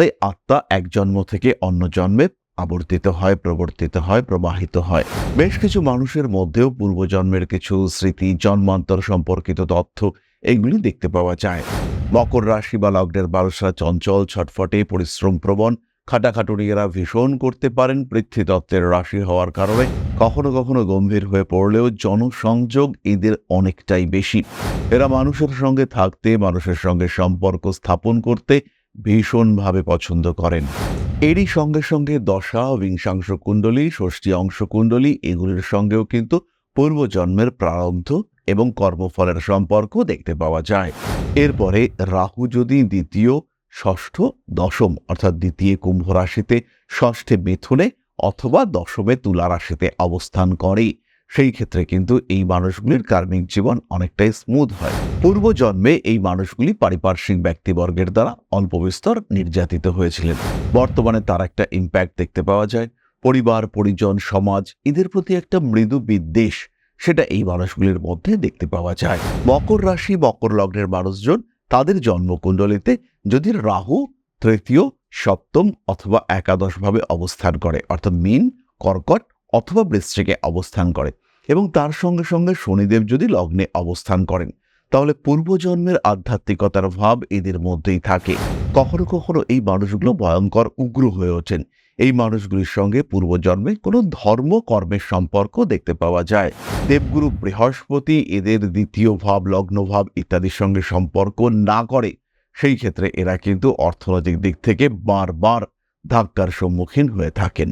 তাই আত্মা এক জন্ম থেকে অন্য জন্মে আবর্তিত হয়, প্রবর্তিত হয়, প্রবাহিত হয়। বেশ কিছু মানুষের মধ্যেও পূর্বজন্মের কিছু স্মৃতি, জন্মান্তর সম্পর্কিত তথ্য এগুলি দেখতে পাওয়া যায়। মকর রাশি বা লগ্নের মানুষরা চঞ্চল, ছটফটে, পরিশ্রম প্রবণ খাটাখাটুনিয়েরা ভীষণ করতে পারেন পৃথ্বীতত্ত্বের রাশি হওয়ার কারণে কখনো কখনো গম্ভীর হয়ে পড়লেও জনসংযোগ এদের অনেকটাই বেশি। এরা মানুষের সঙ্গে থাকতে, মানুষের সঙ্গে সম্পর্ক স্থাপন করতে ভীষণভাবে পছন্দ করেন। এরই সঙ্গে সঙ্গে দশা, বিংশাংশ কুণ্ডলী ষষ্ঠী অংশ কুণ্ডলী এগুলির সঙ্গেও কিন্তু পূর্বজন্মের প্রারব্ধ এবং কর্মফলের সম্পর্ক দেখতে পাওয়া যায়। এরপরে রাহু যদি দ্বিতীয়, ষষ্ঠ, দশম অর্থাৎ দ্বিতীয় কুম্ভ রাশিতে ষষ্ঠে মিথুনে অথবা দশমে তুলা রাশিতে অবস্থান করে। সেই ক্ষেত্রে কিন্তু এই মানুষগুলির কার্মিক জীবন অনেকটাই স্মুথ হয়। পূর্বজন্মে এই মানুষগুলি পারিপার্শ্বিক ব্যক্তিবর্গের দ্বারা অল্প বিস্তর নির্যাতিত হয়েছিলেন। বর্তমানে তার একটা ইম্প্যাক্ট দেখতে পাওয়া যায়। পরিবার, পরিজন, সমাজ, এদের প্রতি একটা মৃদু বিদ্বেষ, সেটা এই মানুষগুলির মধ্যে দেখতে পাওয়া যায়। মকর রাশি, মকর লগ্নের মানুষজন তাদের জন্মকুণ্ডলিতে যদি রাহু, তৃতীয়, সপ্তম অথবা একাদশভাবে অবস্থান করে, অর্থাৎ মিন, কর্কট অথবা বৃশ্চিকে অবস্থান করে এবং তার সঙ্গে সঙ্গে শনিদেব যদি লগ্নে অবস্থান করেন, তাহলে পূর্বজন্মের আধ্যাত্মিকতার ভাব এদের মধ্যেই থাকে। কখনো কখনো এই মানুষগুলো ভয়ঙ্কর উগ্র হয়ে ওঠেন। এই মানুষগুলির সঙ্গে পূর্বজন্মে কোনো ধর্ম কর্মের সম্পর্ক দেখতে পাওয়া যায়। দেবগুরু বৃহস্পতি এদের দ্বিতীয় ভাব, লগ্ন ভাব ইত্যাদির সঙ্গে সম্পর্ক না করে, সেই ক্ষেত্রে এরা কিন্তু অর্থনৈতিক দিক থেকে বারবার ধাক্কার সম্মুখীন হয়ে থাকেন।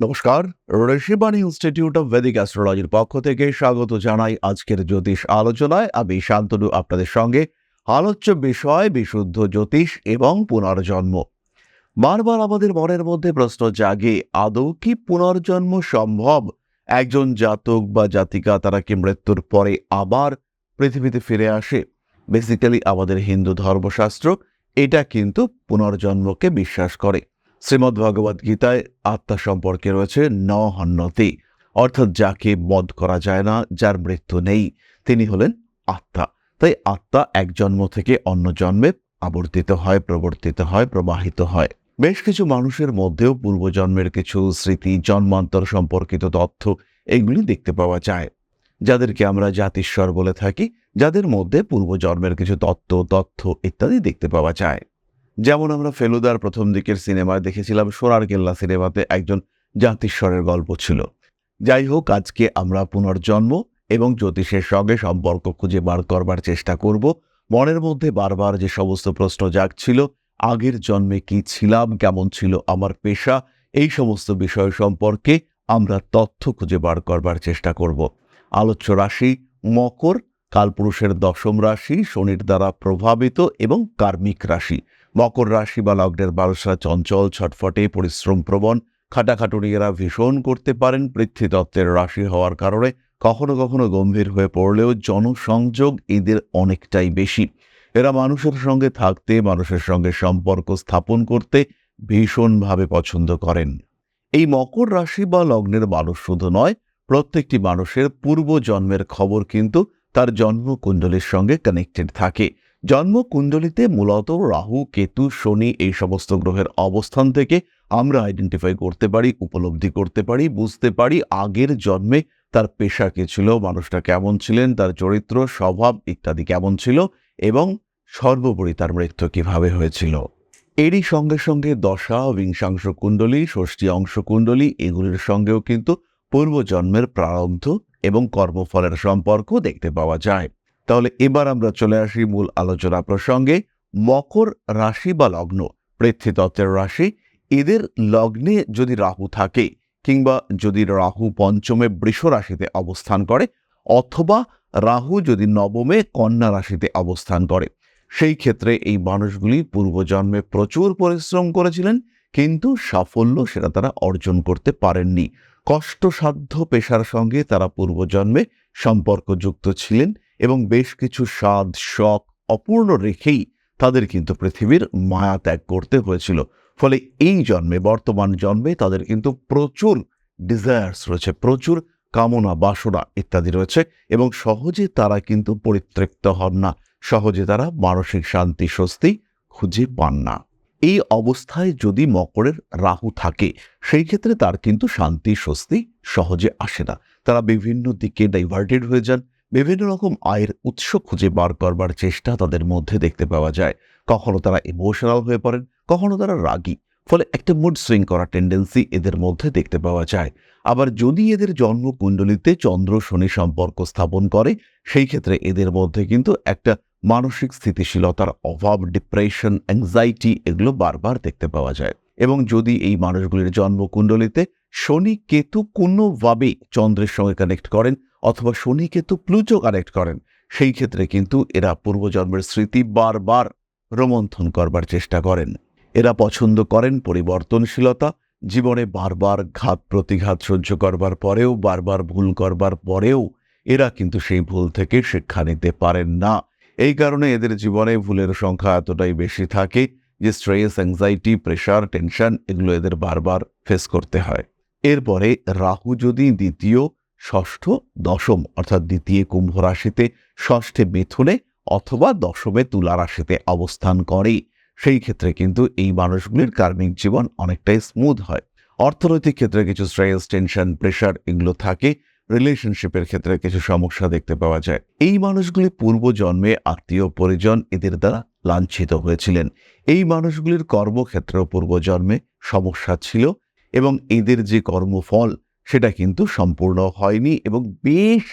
নমস্কার, ঋষিবাণী ইনস্টিটিউট অফ ভেদিক অ্যাস্ট্রোলজির পক্ষ থেকে স্বাগত জানাই আজকের জ্যোতিষ আলোচনায়। আমি শান্তনু, আপনাদের সঙ্গে আলোচ্য বিষয়, বিশুদ্ধ জ্যোতিষ এবং পুনর্জন্ম। বারবার আমাদের মনের মধ্যে প্রশ্ন জাগে, আদৌ কি পুনর্জন্ম সম্ভব? একজন জাতক বা জাতিকা তারা কি মৃত্যুর পরে আবার পৃথিবীতে ফিরে আসে? বেসিক্যালি আমাদের হিন্দু ধর্মশাস্ত্র এটা কিন্তু পুনর্জন্মকে বিশ্বাস করে। শ্রীমদ্ ভগবদ গীতায় আত্মা সম্পর্কে রয়েছে ন হন্যতি অর্থাৎ যাকে বধ করা যায় না, যার মৃত্যু নেই, তিনি হলেন আত্মা। তাই আত্মা এক জন্ম থেকে অন্য জন্মে আবর্তিত হয়, প্রবর্তিত হয়, প্রবাহিত হয়। বেশ কিছু মানুষের মধ্যেও পূর্বজন্মের কিছু স্মৃতি, জন্মান্তর সম্পর্কিত তথ্য এগুলি দেখতে পাওয়া যায়। যাদেরকে আমরা জাতিস্বর বলে থাকি, যাদের মধ্যে পূর্বজন্মের কিছু তত্ত্ব, তথ্য ইত্যাদি দেখতে পাওয়া যায়। যেমন আমরা ফেলুদার প্রথম দিকের সিনেমায় দেখেছিলাম সোনার কেল্লা সিনেমাতে একজন জাতিস্বরের গল্প ছিল। যাই হোক, আজকে আমরা পুনর্জন্ম এবং জ্যোতিষের সঙ্গে সম্পর্ক খুঁজে বার করবার চেষ্টা করব। মনের মধ্যে বারবার যে সমস্ত প্রশ্ন জাগছিল, আগের জন্মে কি ছিলাম, কেমন ছিল আমার পেশা, এই সমস্ত বিষয় সম্পর্কে আমরা তথ্য খুঁজে বার করবার চেষ্টা করব। আলোচ্য রাশি মকর, কালপুরুষের দশম রাশি, শনির দ্বারা প্রভাবিত এবং কার্মিক রাশি। মকর রাশি বা লগ্নের মানুষরা চঞ্চল, ছটফটে পরিশ্রম প্রবণ খাটাখাটুনিয়েরা ভীষণ করতে পারেন পৃথ্বীতত্ত্বের রাশি হওয়ার কারণে। কখনো কখনো গম্ভীর হয়ে পড়লেও জনসংযোগ এদের অনেকটাই বেশি। এরা মানুষের সঙ্গে থাকতে, মানুষের সঙ্গে সম্পর্ক স্থাপন করতে ভীষণভাবে পছন্দ করেন। এই মকর রাশি বা লগ্নের মানুষ শুধু নয়, প্রত্যেকটি মানুষের পূর্ব জন্মের খবর কিন্তু তার জন্মকুণ্ডলীর সঙ্গে কানেক্টেড থাকে। জন্মকুণ্ডলিতে মূলত রাহু, কেতু, শনি এই সমস্ত গ্রহের অবস্থান থেকে আমরা আইডেন্টিফাই করতে পারি, উপলব্ধি করতে পারি, বুঝতে পারি আগের জন্মে তার পেশা কে ছিল, মানুষটা কেমন ছিলেন, তার চরিত্র, স্বভাব ইত্যাদি কেমন ছিল এবং সর্বোপরি তার মৃত্যু কীভাবে হয়েছিল। এরই সঙ্গে সঙ্গে দশা, বিংশাংশ কুণ্ডলী, ষষ্ঠী অংশ কুণ্ডলী এগুলির সঙ্গেও কিন্তু পূর্বজন্মের প্রারব্ধ এবং কর্মফলের সম্পর্ক দেখতে পাওয়া যায়। তাহলে এবার আমরা চলে আসি মূল আলোচনা প্রসঙ্গে মকর রাশি বা লগ্ন, পৃথ্বীতত্ত্বের রাশি, এদের লগ্নে যদি রাহু থাকে কিংবা যদি রাহু পঞ্চমে বৃষ রাশিতে অবস্থান করে অথবা রাহু যদি নবমে কন্যা রাশিতে অবস্থান করে, সেই ক্ষেত্রে এই মানুষগুলি পূর্বজন্মে প্রচুর পরিশ্রম করেছিলেন কিন্তু সাফল্য সেটা তারা অর্জন করতে পারেননি। কষ্টসাধ্য পেশার সঙ্গে তারা পূর্বজন্মে সম্পর্কযুক্ত ছিলেন এবং বেশ কিছু স্বাদ, শখ, অপূর্ণ রেখেই তাদের কিন্তু পৃথিবীর মায়া ত্যাগ করতে হয়েছিল। ফলে এই জন্মে, বর্তমান জন্মে তাদের কিন্তু প্রচুর ডিজায়ার্স রয়েছে, প্রচুর কামনা, বাসনা ইত্যাদি রয়েছে এবং সহজে তারা কিন্তু পরিতৃপ্ত হন না। সহজে তারা মানসিক শান্তি, স্বস্তি খুঁজে পান না। এই অবস্থায় যদি মকরের রাহু থাকে, সেই ক্ষেত্রে তার কিন্তু শান্তি, স্বস্তি সহজে আসে না। তারা বিভিন্ন দিকে ডাইভার্টেড হয়ে যান। বিভিন্ন রকম আয়ের উৎস খুঁজে বার করবার চেষ্টা তাদের মধ্যে দেখতে পাওয়া যায়। কখনো তারা ইমোশনাল হয়ে পড়েন, কখনো তারা রাগী। ফলে একটা মুড সুইং করার টেন্ডেন্সি এদের মধ্যে দেখতে পাওয়া যায়। আবার যদি এদের জন্মকুণ্ডলিতে চন্দ্র শনি সম্পর্ক স্থাপন করে, সেই ক্ষেত্রে এদের মধ্যে কিন্তু একটা মানসিক স্থিতিশীলতার অভাব ডিপ্রেশন অ্যাংজাইটি এগুলো বারবার দেখতে পাওয়া যায়। এবং যদি এই মানুষগুলির জন্মকুণ্ডলিতে শনি, কেতু কোনোভাবে চন্দ্রের সঙ্গে কানেক্ট করেন অথবা শনি কেতু প্লুটো কানেক্ট করেন। সেই ক্ষেত্রে কিন্তু এরা পূর্বজন্মের স্মৃতি বারবার রোমন্থন করবার চেষ্টা করেন। এরা পছন্দ করেন পরিবর্তনশীলতা, জীবনে বারবার ঘাত প্রতিঘাত সহ্য করবার পরেও, বারবার ভুল করবার পরেও এরা কিন্তু সেই ভুল থেকে শিক্ষা নিতে পারেন না। এই কারণে এদের জীবনে ভুলের সংখ্যা এতটাই বেশি থাকে যে স্ট্রেস অ্যাংজাইটি প্রেশার টেনশন এগুলো এদের বারবার ফেস করতে হয়। এরপরে রাহু যদি দ্বিতীয় ষষ্ঠ দশম, অর্থাৎ দ্বিতীয় কুম্ভ রাশিতে ষষ্ঠে মিথুনে অথবা দশমে তুলা রাশিতে অবস্থান করে সেই ক্ষেত্রে কিন্তু এই মানুষগুলির কার্মিক জীবন অনেকটাই স্মুথ হয়। অর্থনৈতিক ক্ষেত্রে কিছু স্ট্রেস টেনশন প্রেশার এগুলো থাকে। রিলেশনশিপের ক্ষেত্রে কিছু সমস্যা দেখতে পাওয়া যায়। এই মানুষগুলি পূর্বজন্মে আত্মীয়, পরিজন এদের দ্বারা লাঞ্ছিত হয়েছিলেন। এই মানুষগুলির কর্মক্ষেত্রেও পূর্বজন্মে সমস্যা ছিল এবং এদের যে কর্মফল সেটা কিন্তু সম্পূর্ণ হয়নি এবং বেশ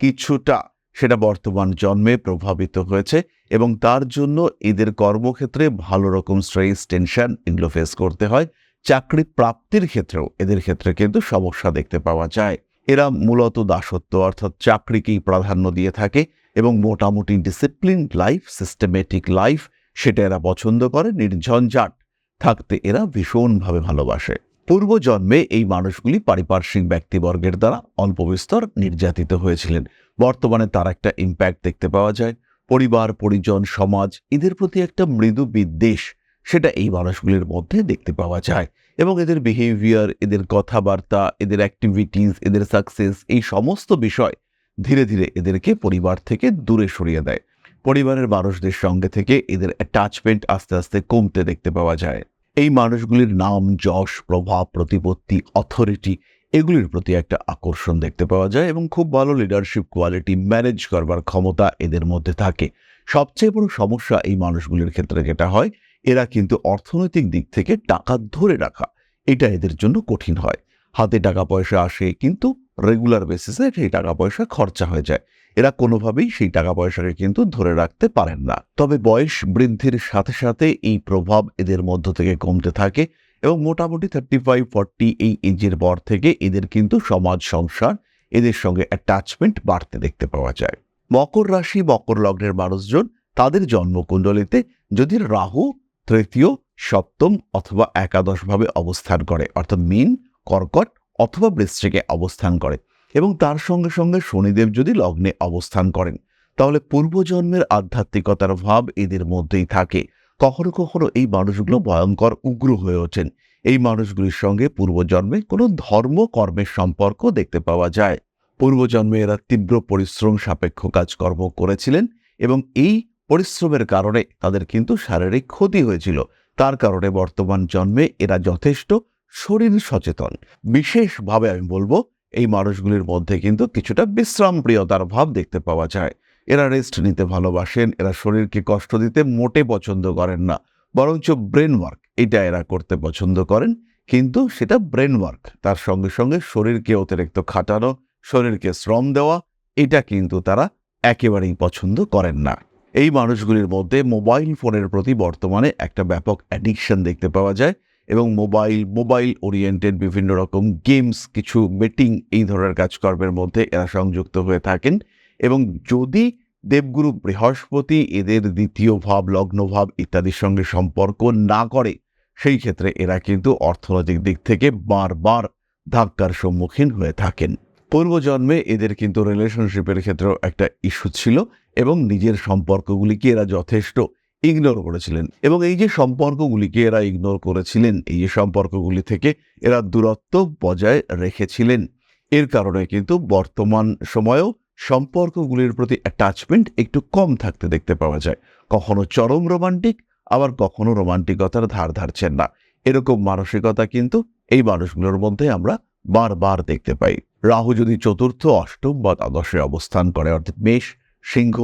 কিছুটা সেটা বর্তমান জন্মে প্রভাবিত হয়েছে এবং তার জন্য এদের কর্মক্ষেত্রে ভালো রকম স্ট্রেস, টেনশন এগুলো ফেস করতে হয়। চাকরি প্রাপ্তির ক্ষেত্রেও এদের ক্ষেত্রে কিন্তু সমস্যা দেখতে পাওয়া যায়। এরা মূলত দাসত্ব অর্থাৎ চাকরিকেই প্রাধান্য দিয়ে থাকে এবং মোটামুটি ডিসিপ্লিন লাইফ সিস্টেমেটিক লাইফ সেটা এরা পছন্দ করে, নির্ঝঞ্ঝাট থাকতে এরা ভীষণভাবে ভালোবাসে। পূর্বজন্মে এই মানুষগুলি পারিপার্শ্বিক ব্যক্তিবর্গের দ্বারা অল্প বিস্তর নির্যাতিত হয়েছিলেন। বর্তমানে তার একটা ইম্প্যাক্ট দেখতে পাওয়া যায়। পরিবার, পরিজন, সমাজ, এদের প্রতি একটা মৃদু বিদ্বেষ, সেটা এই মানুষগুলির মধ্যে দেখতে পাওয়া যায়। এবং এদের বিহেভিয়ার এদের কথাবার্তা, এদের অ্যাক্টিভিটিস এদের সাকসেস এই সমস্ত বিষয় ধীরে ধীরে এদেরকে পরিবার থেকে দূরে সরিয়ে দেয়। পরিবারের মানুষদের সঙ্গে থেকে এদের অ্যাটাচমেন্ট আস্তে আস্তে কমতে দেখতে পাওয়া যায়। এই মানুষগুলির নাম, যশ, প্রভাব, প্রতিপত্তি অথরিটি এগুলির প্রতি একটা আকর্ষণ দেখতে পাওয়া যায় এবং খুব ভালো লিডারশিপ কোয়ালিটি ম্যানেজ করবার ক্ষমতা এদের মধ্যে থাকে। সবচেয়ে বড় সমস্যা এই মানুষগুলির ক্ষেত্রে যেটা হয়, এরা কিন্তু অর্থনৈতিক দিক থেকে টাকা ধরে রাখা, এটা এদের জন্য কঠিন হয়। হাতে টাকা পয়সা আসে কিন্তু রেগুলার বেসিসে সেই টাকা পয়সা খরচা হয়ে যায়। এরা কোনোভাবেই সেই টাকা পয়সাকে কিন্তু ধরে রাখতে পারেন না। তবে বয়স বৃদ্ধির সাথে সাথে এই প্রভাব এদের মধ্য থেকে কমতে থাকে এবং মোটামুটি থার্টি ফাইভ ফর্টি এই এজের পর থেকে এদের কিন্তু সমাজ, সংসার এদের সঙ্গে অ্যাটাচমেন্ট বাড়তে দেখতে পাওয়া যায়। মকর রাশি, মকর লগ্নের মানুষজন তাদের জন্মকুণ্ডলিতে যদি রাহু, তৃতীয়, সপ্তম অথবা একাদশভাবে অবস্থান করে, অর্থাৎ মিন, কর্কট অথবা বৃশ্চিকে অবস্থান করে এবং তার সঙ্গে সঙ্গে শনিদেব যদি লগ্নে অবস্থান করেন, তাহলে পূর্বজন্মের আধ্যাত্মিকতার ভাব এদের মধ্যেই থাকে। কখনো কখনো এই মানুষগুলো ভয়ঙ্কর উগ্র হয়ে ওঠেন। এই মানুষগুলির সঙ্গে পূর্বজন্মে কোনো ধর্ম কর্মের সম্পর্ক দেখতে পাওয়া যায়। পূর্বজন্মে এরা তীব্র পরিশ্রম, সাপেক্ষ কাজকর্ম করেছিলেন এবং এই পরিশ্রমের কারণে তাদের কিন্তু শারীরিক ক্ষতি হয়েছিল। তার কারণে বর্তমান জন্মে এরা যথেষ্ট শরীর সচেতন। বিশেষভাবে আমি বলব এই মানুষগুলির মধ্যে কিন্তু কিছুটা বিশ্রাম প্রিয়তার ভাব দেখতে পাওয়া যায়। এরা রেস্ট নিতে ভালোবাসেন, এরা শরীরকে কষ্ট দিতে মোটে পছন্দ করেন না, বরঞ্চ ব্রেন ওয়ার্ক এটা এরা করতে পছন্দ করেন। কিন্তু সেটা ব্রেন ওয়ার্ক তার সঙ্গে সঙ্গে শরীরকে অতিরিক্ত খাটানো, শরীরকে শ্রম দেওয়া, এটা কিন্তু তারা একেবারেই পছন্দ করেন না। এই মানুষগুলির মধ্যে মোবাইল ফোনের প্রতি বর্তমানে একটা ব্যাপক অ্যাডিকশন দেখতে পাওয়া যায়। এবং মোবাইল মোবাইল ওরিয়েন্টেড বিভিন্ন রকম গেমস কিছু বেটিং এই ধরনের কাজকর্মের মধ্যে এরা সংযুক্ত হয়ে থাকেন। এবং যদি দেবগুরু বৃহস্পতি এদের দ্বিতীয় ভাব লগ্নভাব ইত্যাদির সঙ্গে সম্পর্ক না করে, সেই ক্ষেত্রে এরা কিন্তু অর্থনৈতিক দিক থেকে বারবার ধাক্কার সম্মুখীন হয়ে থাকেন। পূর্বজন্মে এদের কিন্তু রিলেশনশিপের ক্ষেত্রেও একটা ইস্যু ছিল এবং নিজের সম্পর্কগুলিকে এরা যথেষ্ট ইগনোর করেছিলেন। এবং এই যে সম্পর্কগুলিকে এরা ইগনোর করেছিলেন, এই যে সম্পর্কগুলি থেকে এরা দূরত্ব বজায় রেখেছিলেন, এর কারণে কিন্তু বর্তমান সময়েও সম্পর্কগুলির প্রতি অ্যাটাচমেন্ট একটু কম থাকতে দেখতে পাওয়া যায়। কখনো চরম রোমান্টিক আবার কখনো রোমান্টিকতার ধার ধারছেন না। এরকম মানসিকতা কিন্তু এই মানুষগুলোর মধ্যে আমরা বারবার দেখতে পাই। রাহু যদি চতুর্থ, অষ্টম বা দ্বাদশে অবস্থান করে, অর্থাৎ মেষ, সিংহ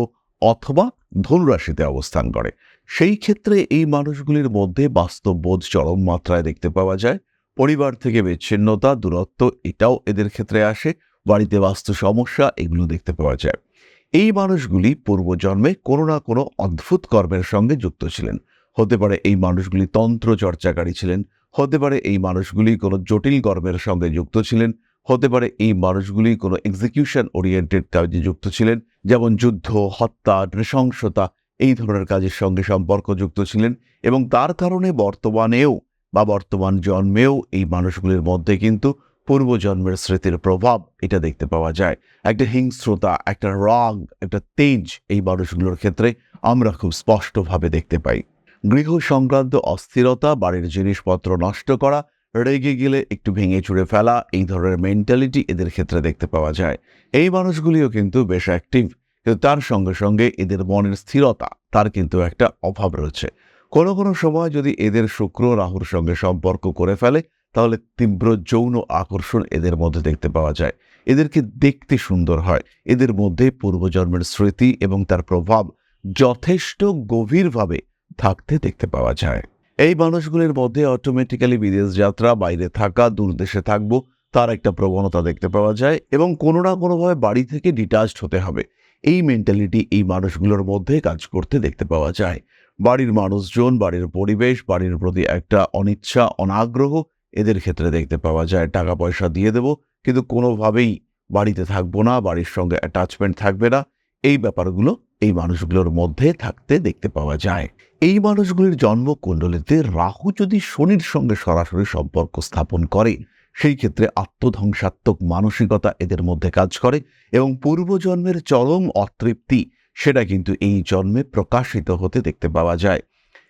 অথবা ধনুরাশিতে অবস্থান করে সেই ক্ষেত্রে এই মানুষগুলির মধ্যে বাস্তববোধ চরম মাত্রায় দেখতে পাওয়া যায়। পরিবার থেকে বিচ্ছিন্নতা, দূরত্ব এটাও এদের ক্ষেত্রে আসে। বাড়িতে বাস্তু সমস্যা এগুলো দেখতে পাওয়া যায়। এই মানুষগুলি পূর্বজন্মে কোনো না কোনো অদ্ভুত কর্মের সঙ্গে যুক্ত ছিলেন। হতে পারে এই মানুষগুলি তন্ত্র চর্চাকারী ছিলেন। হতে পারে এই মানুষগুলি কোনো জটিল কর্মের সঙ্গে যুক্ত ছিলেন। হতে পারে এই মানুষগুলি কোনো এক্সিকিউশন ওরিয়েন্টেড কাজে যুক্ত ছিলেন। যেমন যুদ্ধ, হত্যা, নৃশংসতা এই ধরনের কাজের সঙ্গে সম্পর্কযুক্ত ছিলেন এবং তার কারণে বর্তমানেও বা বর্তমান জন্মেও এই মানুষগুলির মধ্যে কিন্তু পূর্বজন্মের স্মৃতির প্রভাব এটা দেখতে পাওয়া যায়। একটা হিংস্রতা, একটা রাগ, একটা তেজ এই মানুষগুলোর ক্ষেত্রে আমরা খুব স্পষ্টভাবে দেখতে পাই। গৃহ সংক্রান্ত অস্থিরতা, বাড়ির জিনিসপত্র নষ্ট করা, রেগে গেলে একটু ভেঙে চুড়ে ফেলা, এই ধরনের মেন্টালিটি এদের ক্ষেত্রে দেখতে পাওয়া যায়। এই মানুষগুলিও কিন্তু বেশ অ্যাক্টিভ কিন্তু তার সঙ্গে সঙ্গে এদের মনের স্থিরতা, তার কিন্তু একটা অভাব রয়েছে। কোনো কোনো সময় যদি এদের শুক্র রাহুর সঙ্গে সম্পর্ক করে ফেলে, তাহলে তীব্র যৌন আকর্ষণ এদের মধ্যে দেখতে পাওয়া যায়। এদেরকে দেখতে সুন্দর হয়? এদের মধ্যে পূর্বজন্মের স্মৃতি এবং তার প্রভাব যথেষ্ট গভীরভাবে থাকতে দেখতে পাওয়া যায়। এই মানুষগুলির মধ্যে অটোমেটিক্যালি বিদেশ যাত্রা, বাইরে থাকা, দূরদেশে থাকব, তার একটা প্রবণতা দেখতে পাওয়া যায় এবং কোনো না কোনোভাবে বাড়ি থেকে ডিটাচড হতে হবে। এই মেন্টালিটি এই মানুষগুলোর মধ্যে কাজ করতে দেখতে পাওয়া যায়। বাড়ির মানুষজন, বাড়ির পরিবেশ, বাড়ির প্রতি একটা অনিচ্ছা, অনাগ্রহ এদের ক্ষেত্রে দেখতে পাওয়া যায়। টাকা পয়সা দিয়ে দেব, কিন্তু কোনোভাবেই বাড়িতে থাকব না, বাড়ির সঙ্গে অ্যাটাচমেন্ট থাকবে না। এই ব্যাপারগুলো এই মানুষগুলোর মধ্যে থাকতে দেখতে পাওয়া যায়। এই মানুষগুলির জন্মকুণ্ডলিতে রাহু যদি শনির সঙ্গে সরাসরি সম্পর্ক স্থাপন করে সেই ক্ষেত্রে আত্মধ্বংসাত্মক মানসিকতা এদের মধ্যে কাজ করে এবং পূর্বজন্মের চরম অতৃপ্তি, সেটা কিন্তু এই জন্মে প্রকাশিত হতে দেখতে পাওয়া যায়।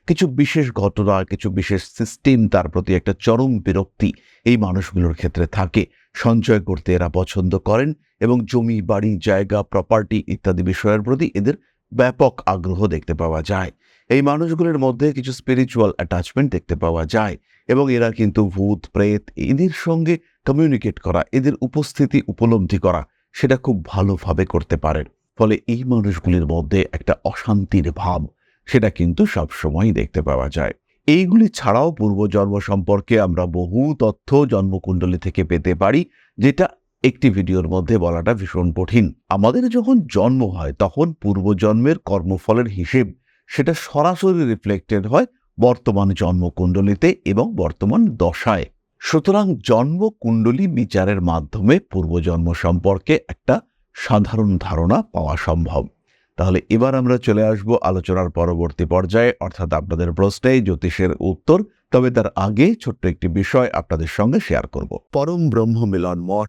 কিছু বিশেষ ঘটনা, কিছু বিশেষ সিস্টেম তার প্রতি একটা চরম বিরক্তি এই মানুষগুলোর ক্ষেত্রে থাকে। সঞ্চয় করতে এরা পছন্দ করেন এবং জমি, বাড়ি, জায়গা প্রপার্টি ইত্যাদি বিষয়ের প্রতি এদের ব্যাপক আগ্রহ দেখতে পাওয়া যায়। এই মানুষগুলোর মধ্যে কিছু স্পিরিচুয়াল অ্যাটাচমেন্ট দেখতে পাওয়া যায়। এবং এরা কিন্তু ভূত, প্রেত, এদের সঙ্গে কমিউনিকেট করা, এদের উপস্থিতি উপলব্ধি করা, সেটা খুব ভালোভাবে করতে পারেন। ফলে এই মানুষগুলির মধ্যে একটা অশান্তির ভাব, সেটা কিন্তু সবসময় দেখতে পাওয়া যায়। এইগুলি ছাড়াও পূর্বজন্ম সম্পর্কে আমরা বহু তথ্য জন্মকুণ্ডলী থেকে পেতে পারি, যেটা একটি ভিডিওর মধ্যে বলাটা ভীষণ কঠিন। আমাদের যখন জন্ম হয়, তখন পূর্বজন্মের কর্মফলের হিসেব, সেটা সরাসরি রিফ্লেক্টেড হয় বর্তমান জন্মকুণ্ডলিতে এবং বর্তমান দশায়। সুতরাং জন্মকুণ্ডলী বিচারের মাধ্যমে পূর্বজন্ম সম্পর্কে একটা সাধারণ ধারণা পাওয়া সম্ভব। তাহলে এবার আমরা চলে আসব আলোচনার পরবর্তী পর্যায়ে, অর্থাৎ আপনাদের প্রশ্নে জ্যোতিষের উত্তর, তবে তার আগে ছোট্ট একটি বিষয় আপনাদের সঙ্গে শেয়ার করব। পরম ব্রহ্ম মিলন মঠ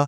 da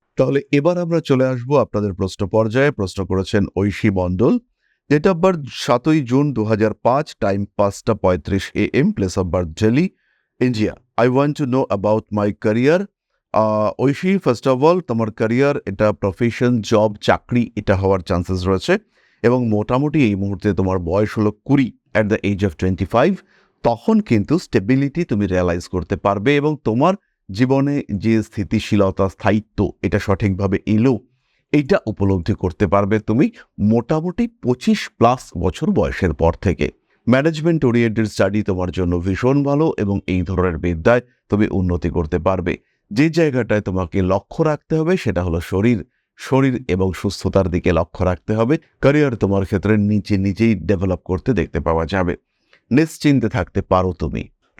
তাহলে এবার আমরা চলে আসব আপনাদের প্রশ্ন পর্যায়ে। প্রশ্ন করেছেন Aishi Mondal date of birth সাতই জুন দু পাঁচ টাইম পাঁচটা পঁয়ত্রিশ A M place of birth Delhi India I want to know about my career Aishi first of all তোমার ক্যারিয়ার এটা প্রফেশন জব চাকরি, এটা হওয়ার চান্সেস রয়েছে। এবং মোটামুটি এই মুহূর্তে তোমার বয়স হলো কুড়ি at the age of twenty five তখন কিন্তু স্টেবিলিটি তুমি রিয়ালাইজ করতে পারবে এবং তোমার জীবনে যে স্থিতিশীলতা, স্থায়িত্ব এটা সঠিকভাবে এলো, এইটা উপলব্ধি করতে পারবে তুমি মোটামুটি পঁচিশ প্লাস বছর বয়সের পর থেকে। ম্যানেজমেন্ট ওরিয়েন্টেড স্টাডি তোমার জন্য ভীষণ ভালো এবং এই ধরনের বিদ্যায় তুমি উন্নতি করতে পারবে। যে জায়গাটায় তোমাকে লক্ষ্য রাখতে হবে সেটা হলো শরীর। শরীর এবং সুস্থতার দিকে লক্ষ্য রাখতে হবে। ক্যারিয়ার তোমার ক্ষেত্রে নিচে নিজেই ডেভেলপ করতে দেখতে পাওয়া যাবে। নিশ্চিন্তে থাকতে পারো তুমি।